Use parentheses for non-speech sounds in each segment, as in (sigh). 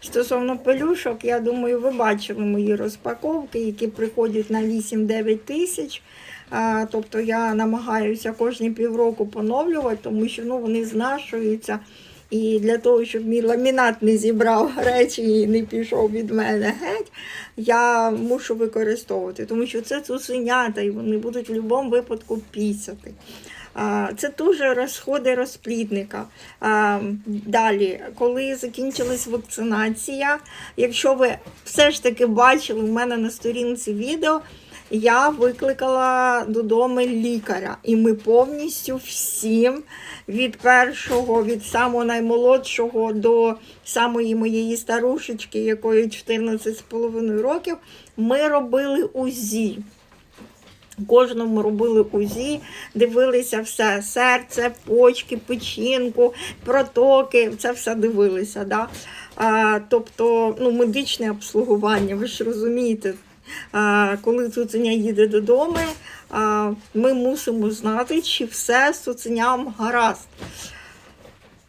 Стосовно пелюшок, я думаю, ви бачили мої розпаковки, які приходять на 8-9 тисяч. Тобто я намагаюся кожні півроку поновлювати, тому що ну, вони знашуються. І для того, щоб мій ламінат не зібрав (laughs) речі і не пішов від мене геть, я мушу використовувати, тому що це цуценята, і вони будуть в будь-якому випадку пісяти. Це дуже розходи розплідника. Далі, коли закінчилась вакцинація, якщо ви все ж таки бачили в мене на сторінці відео, я викликала додому лікаря, і ми повністю всім від першого, від самого наймолодшого до самої моєї старушечки, якої 14,5 років, ми робили УЗІ. Кожному робили УЗІ, дивилися все: серце, почки, печінку, протоки, це все дивилися. Да? А, тобто ну, медичне обслугування, ви ж розумієте, а, коли цуценя їде додому, а, ми мусимо знати, чи все з цуценям гаразд.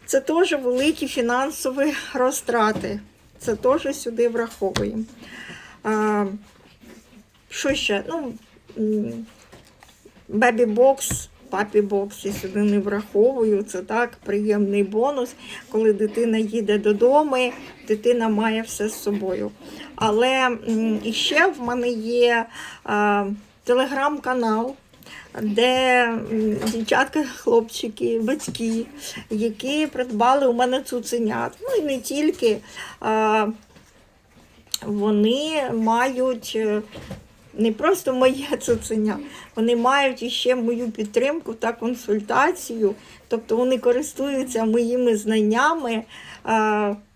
Це теж великі фінансові розтрати. Це теж сюди враховуємо. А, що ще? Ну, м, бебі-бокс, папі-бокс я сюди не враховую. Це так, приємний бонус. Коли дитина їде додому, дитина має все з собою. Але м, іще в мене є телеграм-канал. Де дівчатка, хлопчики, батьки, які придбали у мене цуценят. Ну і не тільки. Вони мають е, не просто моє (laughs) цуценя, вони мають іще мою підтримку та консультацію. Тобто вони користуються моїми знаннями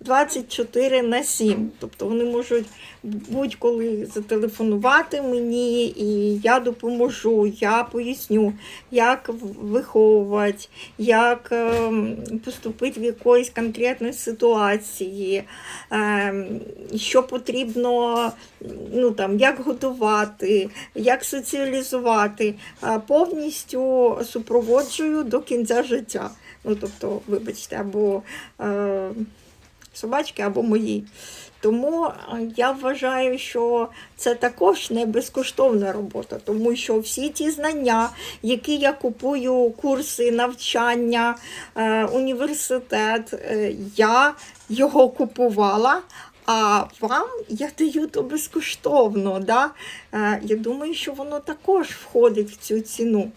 24 на 7. Тобто вони можуть будь-коли зателефонувати мені, і я допоможу, я поясню, як виховувати, як ем, поступити в якоїсь конкретної ситуації, ем, що потрібно, ну там, як готувати, як соціалізувати. Повністю супроводжую до кінця життя. Ну, тобто, вибачте, або е, собачки, або мої. Тому е, я вважаю, що це також не безкоштовна робота, тому що всі ті знання, які я купую, курси, навчання, е, університет, е, я його купувала. А вам я даю то безкоштовно. Да? Я думаю, що воно також входить в цю ціну.